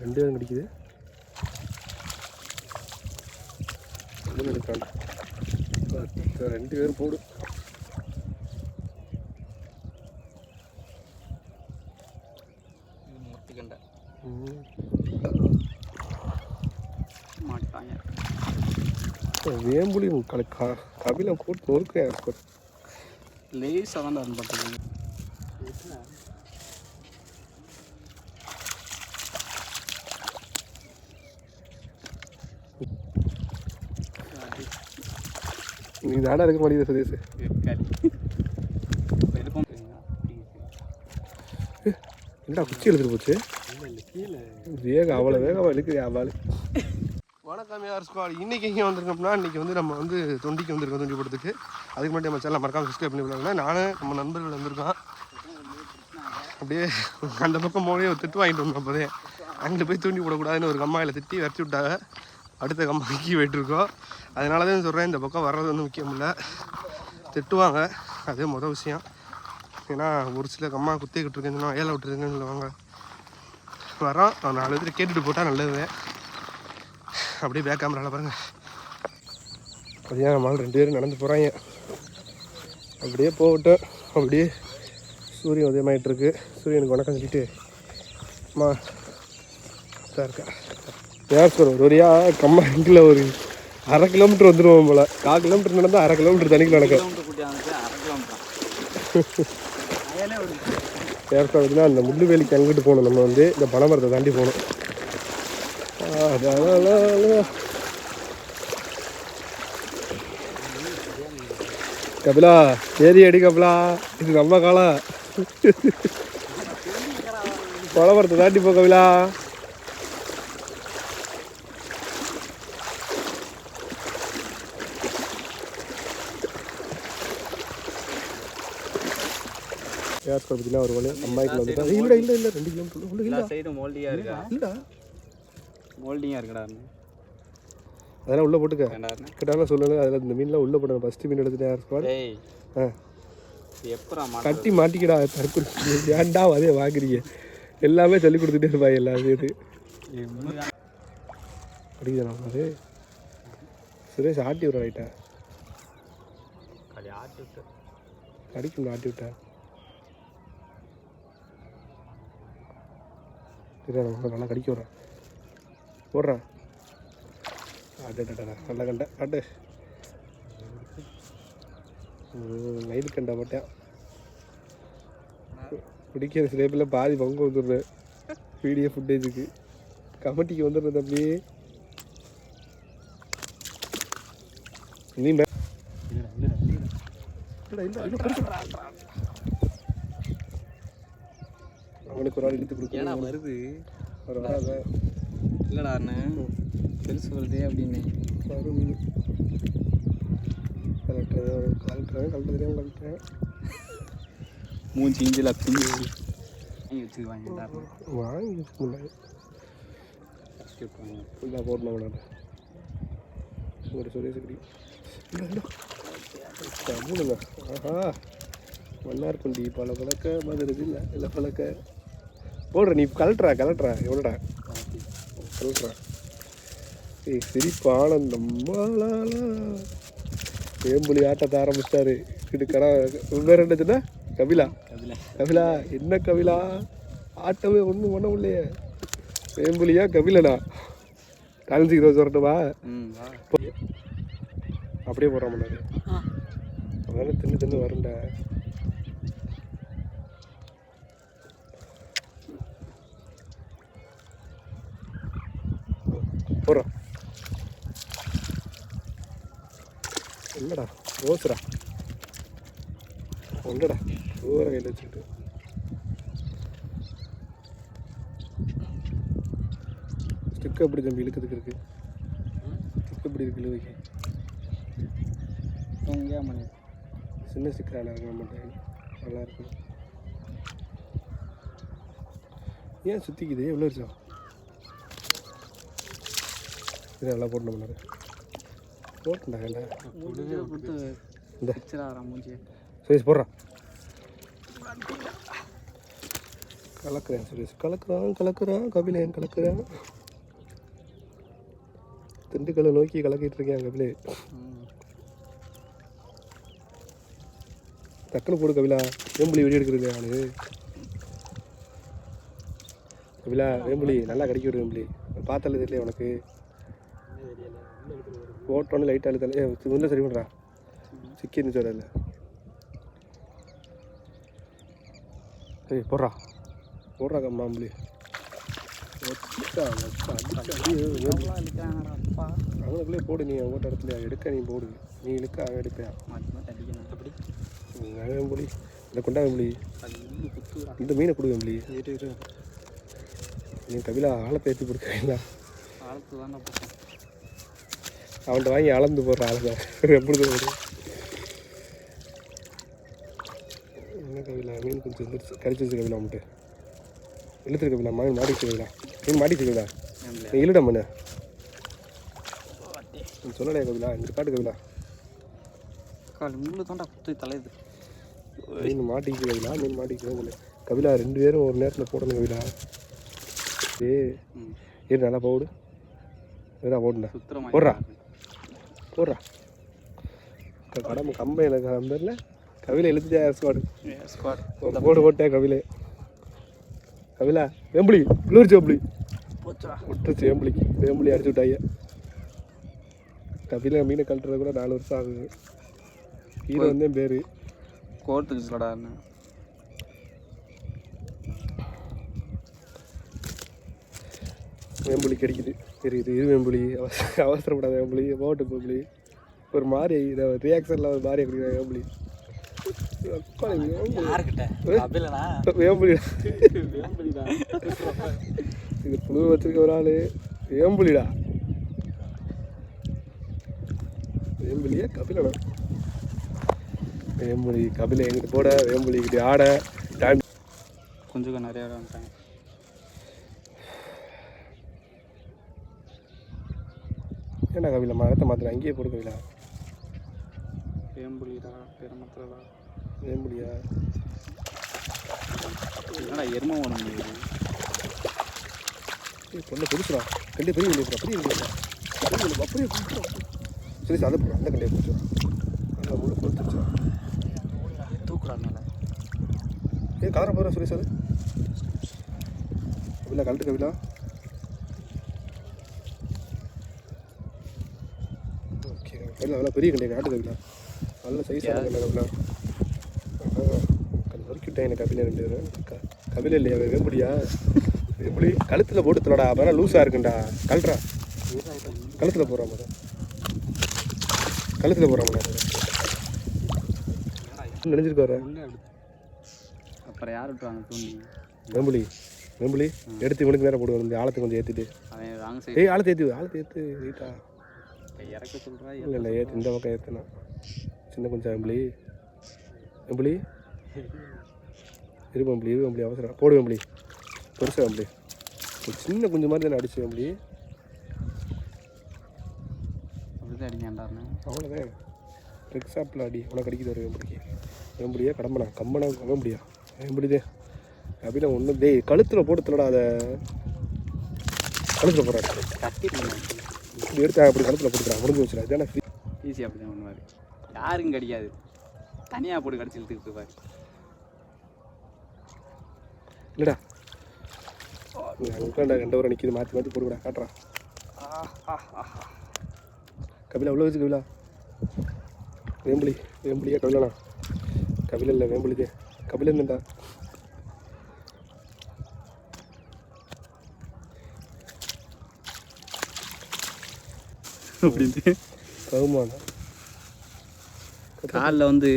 ரெண்டு பேரும் கிடைக்குது. எடுக்காண்டா ரெண்டு பேரும் போடு. வேம்புலி கல க கபில போட்டு எனக்கு லேசாக தான் பண்ணுறது நீ தானே இருக்க மாட்டேங்குது இருக்கும் என்னடா குச்சி எழுதுட்டு போச்சு? வேகம் அவ்வளோ வேகமாக இழுக்குது அவள் வணக்கம் யார் ஸ்குவாட்? இன்றைக்கி எங்கே வந்திருக்கோம்னா இன்றைக்கி வந்து நம்ம வந்து தொண்டிக்கு வந்திருக்கோம் தொண்டி போடுறதுக்கு. அதுக்கு முன்னாடி நம்ம சேனல் மறக்காம சப்ஸ்கிரைப் பண்ணி விடுவாங்க நானும் நம்ம நண்பர்கள் வந்திருக்கோம். அப்படியே அந்த பக்கம் ஒரு திட்டு வாங்கிட்டு வந்தோம் அப்போதே. அங்கே போய் தூண்டி போடக்கூடாதுன்னு ஒரு கம்மாயில் திட்டி விரட்டி விட்டாங்க. அடுத்த கம்மாய்க்கு போயிட்டுருக்கோம். அதனால தான் சொல்கிறேன் இந்த பக்கம் வர்றது வந்து முக்கியம் இல்லை. திட்டுவாங்க அதே மொதல் விஷயம். ஏன்னா ஒரு சில கம்மா குத்திக்கிட்டு இருக்கேன்னு ஏழை விட்டுருக்குன்னு சொல்லுவாங்க. வரோம் நான் நாலு பேர் கேட்டுட்டு போட்டால் நல்லது. அப்படியே பேக் கேமராவில் பாருங்கள் அப்படியே நம்மளால் ரெண்டு பேரும் நடந்து போகிறாங்க அப்படியே போகட்டும். அப்படியே சூரியன் உதயமாயிட்டுருக்கு சூரியனுக்கு வணக்கம் சொல்லிட்டு அம்மா இதா இருக்கா ஏற்கர் ஒரு வழியாக கம்மாங்கில் ஒரு அரை கிலோமீட்டர் வந்துடுவோம் போல. கால் கிலோமீட்டர் நடந்தால் அரை கிலோமீட்டர் தனிக்கு நடக்கும். ஏற்கனவே பார்த்தீங்கன்னா அந்த முள்ளுவேலிக்கு அங்கிட்டு போகணும். நம்ம வந்து இந்த பனமரத்தை தாண்டி போகணும். கபிலா ஏறி அடி கபிலா. இது நம்ம காலம். பழமரத்தை தாண்டி போ கபிலா. ஏற்கனவே பார்த்தீங்கன்னா ஒரு வழி அம்மாய்க்குள்ள வந்துட்டா இல்லை இல்லை இல்லை ரெண்டு கிலோமீட்டர் உள்ள இல்லை சைடும் மோல்டிங்காக இருக்கா? இல்லைடா. மோல்டிங்காக இருக்குடா அதெல்லாம் உள்ள போட்டுக்க. கேட்டாலும் சொல்லுங்க அதில் இந்த மீன்லாம் உள்ள போடுங்க ஃபஸ்ட்டு மீன் எடுத்துட்டு யார் ஸ்குவாட் ஏய் ஆ. கட்டி மாட்டிக்கடா தற்கொலை ஏன்டா அதே வாங்குறீங்க? எல்லாமே சொல்லி கொடுத்துட்டே இருப்பாங்க எல்லா இது. அடிக்குதா அது? சுரேஷ் ஆட்டி விட்ற ரைட்டா அடிக்கும் ஆட்டி விட்டா. சரியா நம்ம நல்லா கடிக்க விட்றேன் போடுறேன் அடடடா நல்ல கண்ட அட்டு நைட் கண்டா மாட்டேன் பிடிக்கிற சிலேபில் பாதி பங்கு வந்துடுறேன் வீடியோ ஃபுட்டேஜுக்கு கமிட்டிக்கு வந்துடுறது அப்படியே. நீ இல்லை இல்லை இல்லை அவனுக்கு ஒரு ஆள் இழுத்து ஏன்னா கொடுக்கணும் வருது? ஒரு வராத இல்லைடா அண்ணே. பெருசு வருதே அப்படின்னு. வரும் கலட்டுறேன் கலட்டு தெரியாமல் கலட்டுறேன் மூஞ்சி இஞ்சில் பிஞ்சு. வாங்கி வச்சு வாங்கிட்டாரு வாங்கி வச்சுக்கல ஃபுல்லாக போடணும் ஒரு சுரேஷ் தமிழுங்க ஆஹா. மன்னார்குண்டி பல பழக்க மதுரது இல்லை? இல்லை பழக்க. போடுற நீ கலட்டுறா கலட்டுறா எவ்வளோடா? கலட்டுறா ஏய் சிரிப்பு ஆனந்தம். மாலாலா. வேம்புலி ஆட்டத்தை ஆரம்பிச்சிட்டாரு. இது கடை வேறு என்னச்சுன்னா கபிலா. கபிலா. என்ன கபிலா? ஆட்டமே ஒன்றும் பண்ண முடியலையே. வேம்புலியா கபிலனா? காலேஜுக்கு இருபது வரட்டுமா? அப்படியே போடுறான் முன்னாடி. அதனால தின்னு தின்னு வரும்டா. போடுறான் என்னடா ரோஸ்ரா? ஒன்றடா ஊற கையில் வச்சுக்கிட்டு ஸ்டிக் எப்படி தம்பி இழுக்கிறதுக்கு இருக்கு? ஸ்டிக் எப்படி இருக்கு இழுவைக்கு? சின்ன ஸ்டிக்கரான இருக்க மாட்டேன் நல்லா இருக்கும் ஏன் சுற்றிக்குது எவ்வளோ வருஷம்? சரி நல்லா போட்டு பண்ணாரு போட்டுண்டா இல்லை மூஞ்சியை கொடுத்து இந்த பிக்சராக மூஞ்சி சரி போடுறான் கலக்குறேன் சுரேஷ் கலக்குறான் கலக்குறான் கபிலேன் கலக்குறான். திண்டுக்கல்லை நோக்கி கலக்கிட்டு இருக்கேன் கபிலே. டக்குனு போடு கபிலா. வேம்புலி வெடி எடுக்கிறது ஆளு. கபிலா வேம்புலி நல்லா கடிக்க விடு வேம்புலி. பார்த்தாலே தெரியல உனக்கு. போட்டோன்னு லைட்டாக அழுத்தாலே உள்ள சரி பண்ணுறா சிக்கி இருந்துச்சு வரல ஏய் போடுறா. போடுறா கம்மாம்புலி அவங்களுக்குள்ளே போடு நீ அவங்க இடத்துல எடுக்க நீ போடு. நீ இழுக்க அவன் எடுப்பேன் வேம்புலி இந்த கொண்டா வேம்புலி இந்த மீனை கொடு வேம்புலி நீ கபிலா ஆளை பேத்தி கொடுக்குறீங்களா அவன்கிட்ட வாங்கி அளந்து போடுற ஆளை எப்படி போடு என்ன கவிலா மீன் கொஞ்சம் வந்துருச்சு. கடிச்சிருச்சு கவிலா அவன்ட்டு இழுத்துரு கவிலா மீன் மாட்டிச்சு கவிலா மீன் மாட்டிச்சு கவிலா நீ இழுடா மண்ணு. நீ சொல்லலையா கவிலா இங்கே காட்டு கவிலா முள்ளு தாண்டா குத்து தலையுது மீன் மாட்டிக்கிச்சு கவிலா மீன் மாட்டிக்கிறேன் சொல்லு. கவிலா ரெண்டு பேரும் ஒரு நேரத்தில் போடணும் கவிலா ஏ ஏறு நல்லா போடு. ஏதா போடுண்டா சுத்திரமா போடுறா. கடமை கம்பை எனக்கு கம்பெனில் கவிலை எழுதிட்டே ஸ்குவாடு ஸ்குவாட் போடு போட்டே கவிலை. கவிலா வேம்புலி குளிர்ச்சி வேம்புலி விட்டுருச்சு வேம்புலிக்கு வேம்புலி அடிச்சு விட்டாங்க கபில மீனை கழட்டுறது கூட நாலு வருஷம் ஆகுது. ஹீரோ வந்து என் பேர். கோர்த்துக்கு சொல்லடா வேம்புலி கிடைக்குது. தெரியுது. இது வேம்புலி அவசர அவசரப்படாத வேம்புலி போட்டு வேம்புலி ஒரு மாதிரி இதை ரியாக்ஷனில் ஒரு மாதிரி குடிக்கிற வேம்புலி வேம்பலிடா இது புழு வச்சிருக்க ஒரு ஆள். வேம்புலிடா வேம்புலியா கபிலனா? வேம்புலி கபில எங்கிட்ட போட. வேம்புலி கிட்ட ஆட. கொஞ்சம் நிறைய இடம் வந்துட்டாங்க என்ன கபில மரத்தை மாத்திர அங்கேயே போடு கபிலா வேம்புலிடா பெருமத்துலடா வேம்புலியா? என்னடா எருமை ஒன்று பொண்ணு புதுசுடா கண்டி பெரிய வெளியே பெரிய வெளியே அப்படியே புடிச்சுடா. சரி சரி, அதை போடுறோம் அந்த கண்டியை பிடிச்சோம் அந்த முழு பொறுத்துச்சா தூக்குறாங்க ஏ கலர போகிற சுரேஷ் அது. கபிலா கழட்டு கபிலா கபிலா நல்லா பெரிய கண்டியை காட்டு கபிலா நல்ல சைஸான கண்டை கபிலா வரைக்கும் எனக்கு கபில ரெண்டு பேரும். க- கபில இல்லையா வேம்புடியா? எப்படி? கழுத்தில் போட்டு தலடா அப்போ லூஸாக இருக்குண்டா. கழட்டுறா கழுத்தில் போடுறா மேடம் கழுத்தில் போடுறா மேடம் நினைஞ்சிருக்கு வர அப்புறம் யார் விட்டுவாங்க தூண்டி? வேம்புலி வேம்புலி எடுத்து இவனுக்கு நேரம் போடுவோம் இந்த ஆழத்தை கொஞ்சம் ஏற்றிட்டு ஏய் ஆழத்தை ஏற்றி ஆழத்தை ஏற்று வெயிட்டா இறக்க இல்லை இல்லை ஏற்று இந்த பக்கம் ஏற்றுனா சின்ன கொஞ்சம் வேம்புலி வேம்புலி இரு வேம்புலி இரு வேம்புலி அவசரம். போடு வேம்புலி பெருசா வேம்புலி ஒரு சின்ன குஞ்சு மாதிரி தானே அடிச்சு வேம்புலி அப்படிதான் அடிக்காண்டாருன்னு அவ்வளோதான் எக்ஸாம்பிள் அடி. உனக்கு அடிக்குது ஒரு வேம்புலிக்கு வேம்புலியா கடம்பனா? கம்பனா? வேம்புலியா வேம்புலிதே அப்படின்னா ஒன்றும் டேய் கழுத்தில் போட்டு அதை. கழுத்தில் கட்டிட்டு இப்படி எடுத்து அப்படி கழுத்தில் போட்டுக்கிறான் முடிஞ்சு வச்சுடா இதானே free. ஈஸி அப்படி தான் பண்ணுவார். யாருக்கும் கிடைக்காது. தனியாக போட்டு கடிச்சு இழுத்துக்கிட்டு இருப்பார். இல்லைடா. உட்காண்டா ரெண்டு ஒரு நிற்கிது மாற்றி மாற்றி போடுடா காட்டுறான் கபிலா உள்ள வச்சு கபிலா. வேம்புலி வேம்புலியா கபிலாண்ணா. கபில இல்லை வேம்புலிதே கபில இருந்தேன்டா அப்படின்ட்டு. காலில் வந்து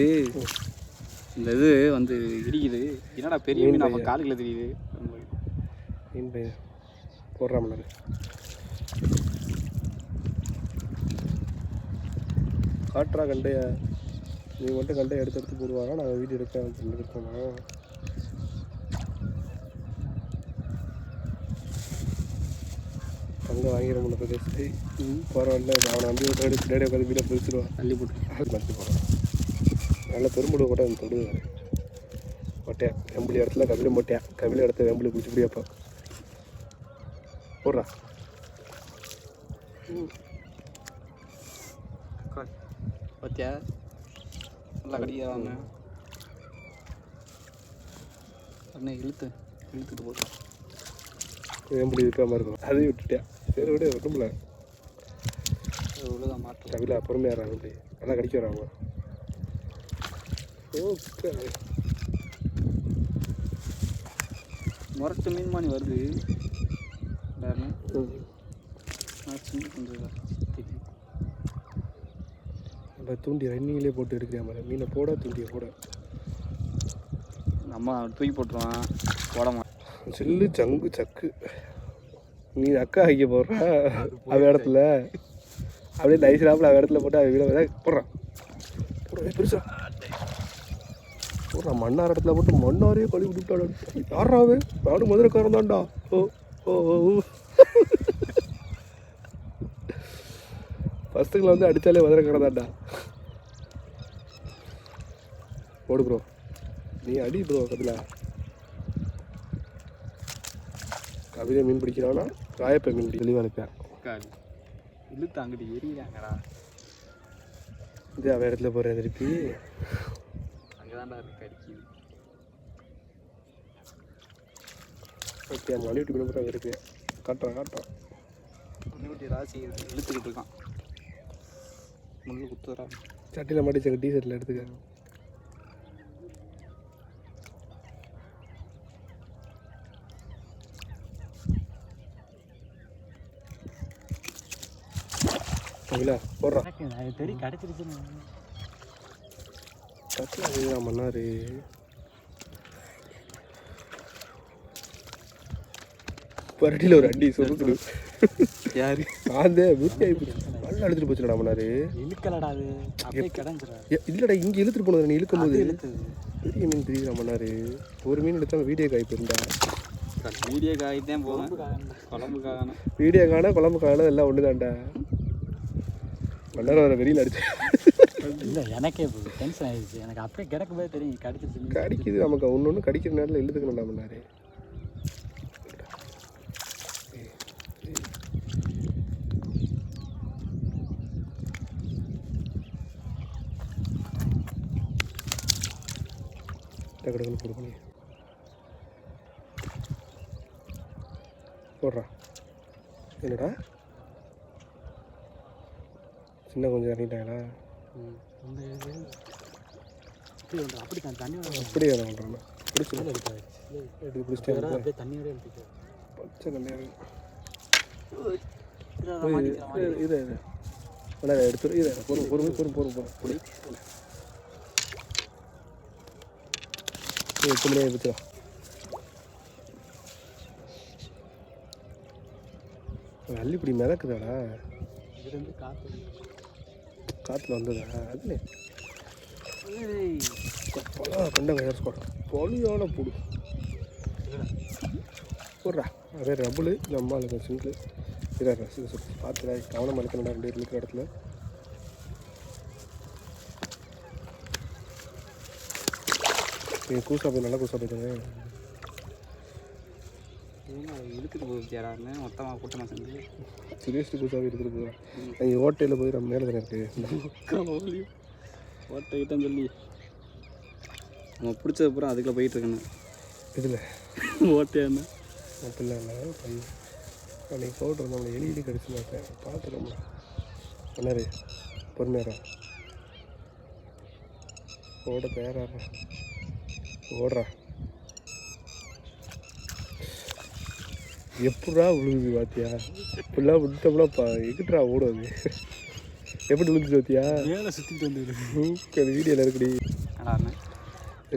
இந்த இது வந்து இடிக்குது. என்னடா பெரிய மீன்? அப்போ காலுக்குள்ள தெரியுது. மீன் பையன் போடுறான் நான் காட்டுறா கண்டைய? நீ மட்டும் கண்டையை எடுத்து எடுத்து போடுவாரா நான் வீடியோ எடுப்பேன் அப்படின்னு அங்கே வாங்கிட முடியல பிரதேசத்தை பரவாயில்ல அவனை நம்பி விட்டு டேடி உட்காந்து வீடியோ பிடிச்சிருவான் தள்ளி போட்டு. மறைச்சு போகிறான் நல்ல பெரும்புடு கூட அந்த தொடு மொட்டையா வெம்புலி இடத்துல கபில மொட்டையா கபில இடத்துல வெம்புலி பிடிச்சி பிடியாப்பா போடுறா. பார்த்தியா நல்லா கடிக்கிறாங்க அண்ணே இழுத்து இழுத்துட்டு போட்டு. வெம்புலி இருக்காம இருக்கும். அதையும் விட்டுட்டேன் சரி விட ஒன்றும்ல உள்ளதான் மாட்டோம். கபிலா பொறுமையாக வெம்புலி நல்லா கடிக்க வராங்க ஓகே முரட்டு மீன் மானி வருது. கொஞ்சம். நம்ம தூண்டி ரன்னிங்லேயே போட்டு எடுக்கிறியா மாதிரி மீனை போட தூண்டியை போட. நம்ம தூக்கி போட்டுருவான் போட சில்லு சங்கு சக்கு. நீ அக்கா வைக்க போடுற அவ இடத்துல. அப்படியே நைஸ்லாப்பில் அவ இடத்துல போட்டு அவ வீட போடுறான் போடுறா. பெருசா. போடுறான் மண்ணார் இடத்துல போட்டு மண்ணாரே கழுவி விட்டுட்டாடு யாராவே நானும் மதுரைக்காரன் தான்டா. ஓ ஓ ஓ. ஃபஸ்ட்டுங்களை வந்து அடித்தாலே மதுரைக்காரன் தான்டா. போடு ப்ரோ நீ அடி ப்ரோ கபிலா கவிதை மீன் பிடிக்கிறானா? ராயப்பை மீன் பிடி தெளிவாக இருப்பேன் உட்காரு. இழுத்து அங்கிட்டு எரியிறாங்கடா இது அவ இடத்துல போகிறேன் திருப்பி. அங்கே தான்டா இருக்கு அடிக்குது ஓகே மணி விட்டு மீன் தான் இருக்கு காட்டுறான் காட்டுறான் முன்னூட்டி ராசி இழுத்துக்கிட்டு இருக்கான். முள்ளு குத்துறா சட்டியில் மாட்டிச்சாங்க டீ ஷர்ட்டில் எடுத்துக்க. கட்டில் மன்னாரு. பரட்டியில் ஒரு அடி சொல்லுது யாரு? அந்த புத்தி ஆகி போச்சு. நல்லா எடுத்துட்டு போச்சுடா மன்னாரு. இழுக்கலடா அது. இல்லடா இங்கே இழுத்துட்டு போனது நீ இழுக்கும் போது பெரிய மீன் தெரியுதா மன்னாரு. ஒரு மீன் எடுத்தாலும் வீடியோ காய் போயிருந்தா. வீடியோ காய்தான் போவேன். குழம்புக்காக வீடியோ காண குழம்பு காண எல்லாம் ஒன்று தான்டா மன்னர் வர வெளியில் அடிச்சு. இல்லை எனக்கே டென்ஷன் ஆயிடுச்சு. எனக்கு அப்படியே கிடக்கும் போது தெரியும் கடிச்சிருச்சு கடிக்குது நமக்கு. ஒன்று ஒன்று கடிக்கிற நேரத்தில் இழுத்துக்கணும்டா மன்னாரு டக்கு போடு பண்ணி போடுறா. என்னடா? சின்ன கொஞ்சம் இறங்கிட்டாங்களா? அப்படி தான் தண்ணி அப்படியே இறங்குறாங்க பிடிச்சி எடுத்து பிடிச்சிட்டு அப்படியே தண்ணியோட எடுத்துக்க பச்சை கல்யாணம் இது இது வேணா எடுத்து இது பொறுமை பொறுமை பொறுமை பொறுமை பொறுமை பொடி எட்டு மணியாக மிதக்குதாடா? காற்று. காற்றுல வந்ததா. அதுலே பலா கண்ட கயர் ஸ்குவாட் பொலியான புடு. போடுறா. அதே ரபுளு நம்மளுக்கு சிங்கிள் இதா ரசிக சொல்லி பார்த்துடா கவனமாக இருக்கணும்டா ரெண்டு பேர் இருக்கிற இடத்துல. நீங்கள் கூசா போய் நல்லா கூசா போய்ட்டுங்க இழுத்துட்டு போகுது யாராருன்னு மொத்தமாக கூட்டமாக செஞ்சு சீரியஸ்லி கூசா போய் எடுத்துகிட்டு போகிறேன் நீங்கள் ஓட்டையில் போய் நம்ம மேலே தானே இருக்குது ஓட்டிக்கிட்டேன்னு சொல்லி. நம்ம பிடிச்சது பூரா அதுக்குள்ள போயிட்டு இருக்கணும். இதில்? ஓட்டையான்னு அப்படிலாம் இல்லை பையன். அன்றைக்கி பவுட்ரு நம்மளை எலி கடிச்சு பார்த்தேன். பார்த்துட்டோம்ல அண்ணாரு பொறுமையாரா ஓட தயாராடுறா ஓடுறா. எப்படா விழுகுது பாத்தியா? இப்படிலாம் விட்டோம்னா பா எங்கிட்டா ஓடும் அது எப்படி விழுந்துச்சு பாத்தியா? மேலே சுற்றிட்டு வந்து அது வீடியோவில் இருக்குடி.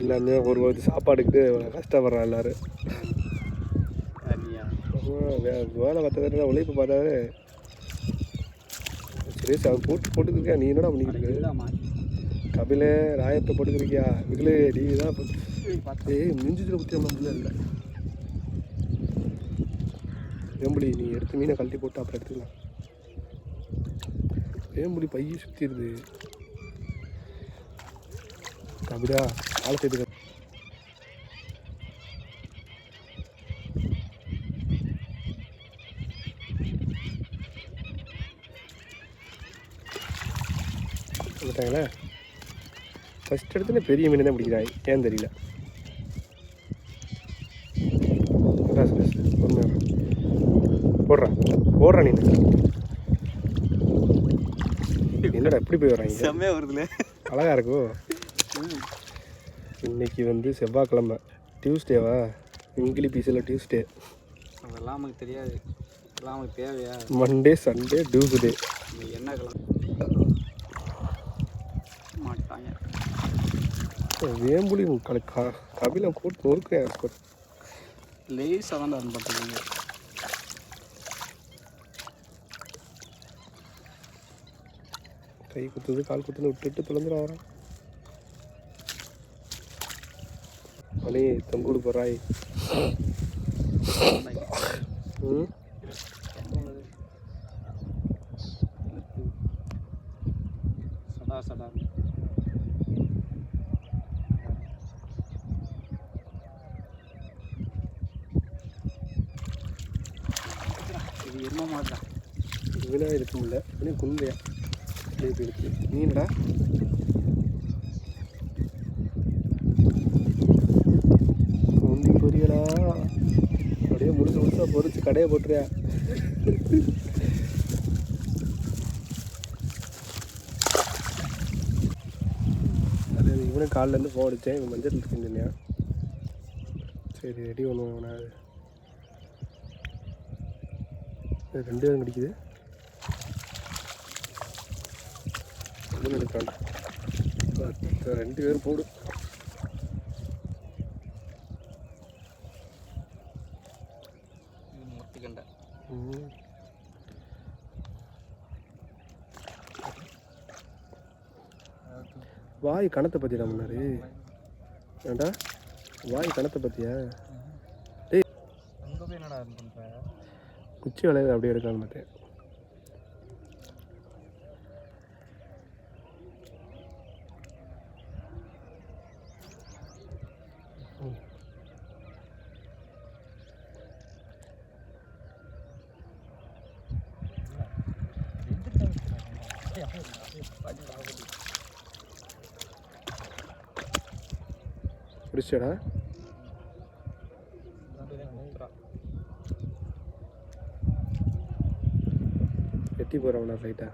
எல்லாமே ஒரு ஒரு சாப்பாடுக்கு கஷ்டப்படுறான் எல்லாரும். வேலை பார்த்தா உழைப்பு பார்த்தாவே சரி அவன் போட்டு போட்டுக்கிறியா நீ என்னடா பண்ணிக்கிட்டு இருக்க? கபிலே ராயத்தை போட்டுக்கிறியா மிகிலே நீ தான் ஏய் மிஞ்சிதில் பற்றி நம்ம இல்லை. வேம்புலி நீ எடுத்து மீனை கழட்டி போட்டு அப்புறம் எடுத்துக்கலாம். வேம்புலி பைய சுற்றிடுது கபிதா ஆளை சேர்த்து சொல்லிட்டாங்களே? ஃபஸ்ட் எடுத்துன்னு பெரிய மீன் தான் பிடிக்கிறாய். ஏன் தெரியல. போடுறா நீ. என்னடா இப்படி போய் வர்றாங்க? செம்மையாக வருதுல. அழகா இருக்கோ. இன்னைக்கு வந்து செவ்வாய்க்கிழமை. டியூஸ்டேவா இங்கிலி பீஸில் டியூஸ்டே அதெல்லாம் நமக்கு தெரியாது. அதெல்லாம் நமக்கு தேவையா? மண்டே சண்டே டியூஸ்டே என்ன கிழமை? மாட்டாங்க. வேம்புலி கபிலம் போட்டு நொறுக்கிறேன் லேஸாக தான் ரன் பண்ணுறீங்க கை குத்துது கால் குத்துன்னு விட்டுட்டு தொலைஞ்சிட வரான் மணி தொங்குடு போறாய். ம்? சடா சடா இது என்ன மாட்டா. இவனா இருக்க முடியல இவனே குந்தையா லேபி இருக்குது நீ முந்தி பொரியலா. அப்படியே முழுசு முழுசா பொறிச்சு கடையை போட்டுறியா அது இவனே காலிலேருந்து ஃபோன் அடித்தேன் இவன் மஞ்சள் இருக்குன்னு சரி ரெடி பண்ணுவோம். அவனை ரெண்டு பேரும் கிடைக்குது. ஒன்றும் எடுக்காண்டா ரெண்டு பேரும் போடு. முத்துக்கண்டை. வாய் கணத்தை பற்றிடா முன்னாடி? ஏண்டா வாய் கணத்தை பற்றியா பண்ணுற குச்சி வளையல் அப்படியே எடுக்கலான்னு பார்த்தேன். பிடிச்சடா eh? எட்டி போகிறவனா ஃப்ளைட்டா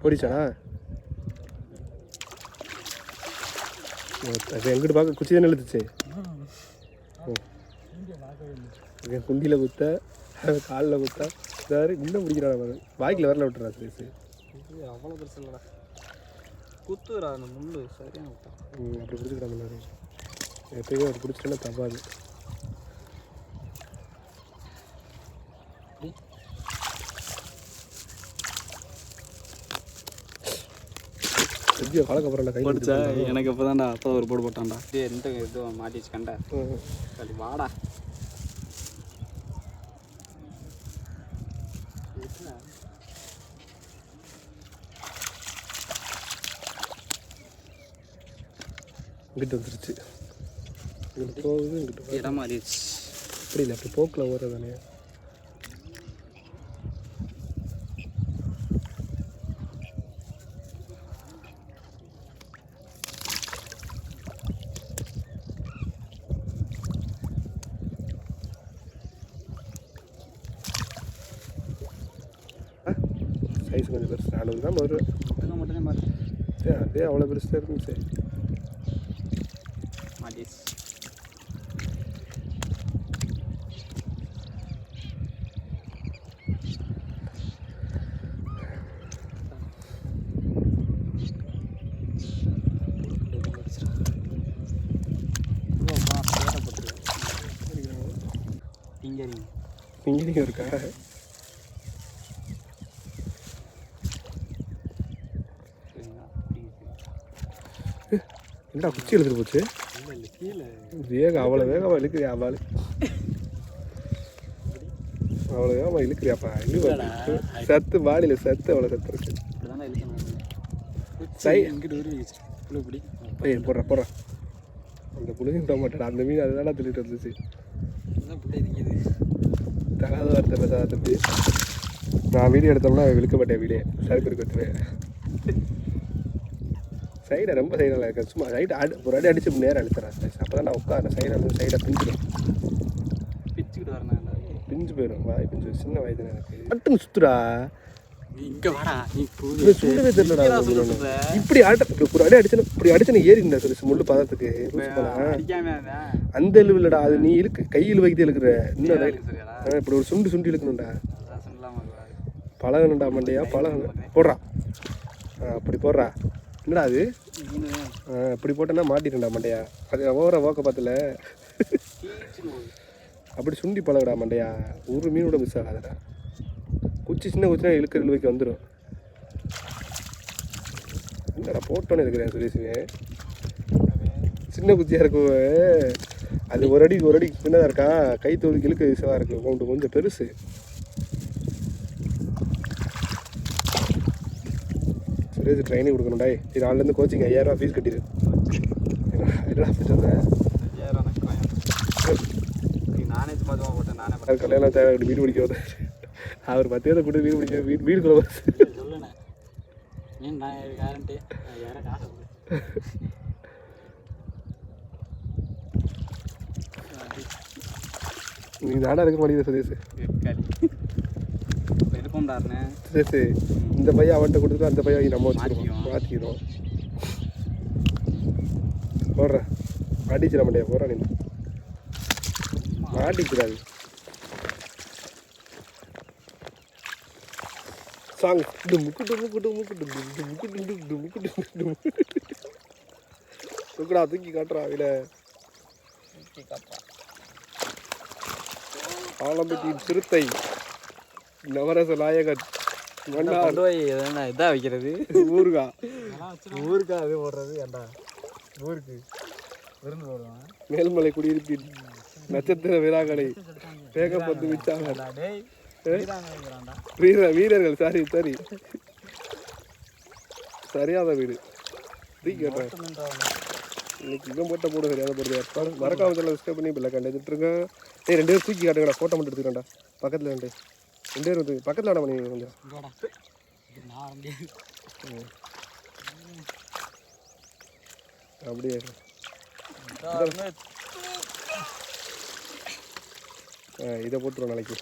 போடிச்சா அது எங்கிட்டு பார்க்க குச்சி தானே இழுத்துச்சு என் குண்டியில் குத்த காலில் குத்தா சார் இன்னும் பிடிக்கிறான் பாய்க்கில் வரல விட்டுறா சரி சரி அவ்வளோ பிரச்சனை குத்துறா அந்த முள்ளு. சரியான அப்படி பிடிச்சிக்கிறான் முன்னாடி எப்பயுமே அப்படி பிடிச்சிட்டேன்னா தப்பாது. எப்படியோ கலக்கப்புறம் கை போட்டுச்சா எனக்கு இப்போ தான்டா அப்போ ஒரு போடு போட்டான்டா. எந்த இது மாட்டிச்சு கண்டா. சரி வாடா. இங்கிட்டு வந்துருச்சு. இங்கிட்டு போகுது இங்கிட்டு இடம் மாறிடுச்சு. அப்படி இல்லை அப்படி போக்கில் ஓடுறதானே சைஸ் கொஞ்சம் பெருசு நானூறு தான் வருவேன் அதே அவ்வளோ பெருசு தான் இருக்கும் சரி இங்கேயும் இருக்கா? என்னடா குச்சி எழுதுட்டு போச்சு? வேகம் அவ்வளோ வேகமாக இழுக்கிறியா அவள் அவ்வளோ வேகமாக இழுக்கிறியாப்பா இழு சத்து பாடியில் சத்து அவ்வளோ சத்து இருக்கு. சை. போடுறா போடுறா. அந்த புளியும் விட மாட்டேடா அந்த மீன் அதுதானே திருட்டு வந்துச்சு தகாத வார்த்தை பேசாத தம்பி. நான் வீடியோ எடுத்தோம்னா விழுக்கப்பட்ட வீடியோ சருக்கு இருக்கட்டுவேன் சைடை ரொம்ப சைடில் இருக்க சும்மா சைடு அடி ஒரு அடி அடிச்சு நேரம் அழுத்துறேன் அப்போ தான் நான் உட்கார சைடை வந்து சைடை பிஞ்சிடும். பிச்சுக்கிட்டு வரணும் பிஞ்சு போயிடும். வாய் பிஞ்சு சின்ன வயது எனக்கு. மட்டும் சுத்துடா. இப்படி ஆட்ட ஒரு அடி அடிச்சு இப்படி அடிச்சு ஏறிண்டா சொல்லி. முள்ளு பதத்துக்கு. அந்த இழுவு இல்லடா அது நீ இழுக்கு. கை இழுவைக்கு இழுக்கிற. இன்னும் ஆ, இப்படி ஒரு சுண்டு சுண்டி இழுக்கணும்டா. அதான். பழகணும்டா மண்டையா பழகணும் போடுறா. அப்படி போடுறா. என்னடா அது? இப்படி போட்டேன்னா மாட்டிட்டேன்டா மண்டையா. அது ஓவர ஓக்க பார்த்துல. அப்படி சுண்டி பழகுடா மண்டையா. ஒரு மீனோட மிஸ் ஆகாதுடா. குச்சி சின்ன குச்சினா இழுக்கிற இழுவைக்கு வந்துடும் என்னடா போட்டோன்னு இருக்கிறேன் சுரேஷுங்க சின்ன குச்சியாக இருக்கும். அது ஒரு அடி ஒரு அடி சின்னதாக இருக்கா? கை தொகுதி இழுக்க விஷயமா இருக்கு. கொஞ்சம் கொஞ்சம் பெருசு. சுரேஷ் ட்ரைனிங் கொடுக்கணும்டா. இது நாலுலேருந்து கோச்சிங் ஐயாயிரம் ரூபா ஃபீஸ் கட்டிடு என்னடா அப்படி சொல்கிறேன் நானே சும்மா சும்மா போட்டேன் நானே கல்யாணம் தேவை வீடு பிடிக்க வந்தார் அவர் பத்தியத்தை கூட வீடு பிடிக்க வீடு வந்து பார்த்தேன். சொல்லுண்ணே. ஏன் நான் கேரண்டி யாரை காசு கொடு. நீ நாடா இருக்க மாட்டேங்குது சுரேஷ் இருப்போம்டாருண்ணே. சுரேஷ் இந்த பையன் அவன்கிட்ட கொடுத்துட்டு அந்த பையன் நம்ம வச்சுருவோம். மாற்றிக்கிறோம் போடுறேன் அடிச்சிட மாட்டியா? போடுறா நீ. மாட்டிக்கிறாது சாங் டுமுக்கு டுமுக்கு டுமுக்கு டுமுக்கு டுமுக்கு டுமுக்கு டுமுக்கு டுமுக்கு டுமுக்கு தூக்குடா தூக்கி காட்டுறா இதில் தூக்கி காட்டுறா. ஆலம்பட்டியின் சிறுத்தை நவரச நாயகன் கொண்டு போய் எதுனா இதா வைக்கிறது? ஊருகா. ஊருக்கா அது போடுறது ஊருக்கு. விருந்து போடுவான் மேல்மலை குடியிருப்பின் நட்சத்திர விழாக்களை வேகப்பட்டு விச்சாங்க. வீர வீரர்கள் சாரி சரி. சரியாத வீடு. கேட்டேன். இன்னைக்கு இவன் போட்ட போட சரியாத போடுது பாரு மறக்காம சேனல் சப்ஸ்கிரைப் பண்ணி பிள்ளை கண்டு எடுத்துருங்க ஏய் ரெண்டு பேரும் தூக்கி காட்டுங்கடா ஃபோட்டோ மட்டும் எடுத்துக்கண்டா பக்கத்தில் ரெண்டு ரெண்டு பேரும் வந்து பக்கத்தில் விட பண்ணி கொஞ்சம். அப்படியே இதை போட்டுருவோம் நாளைக்கு.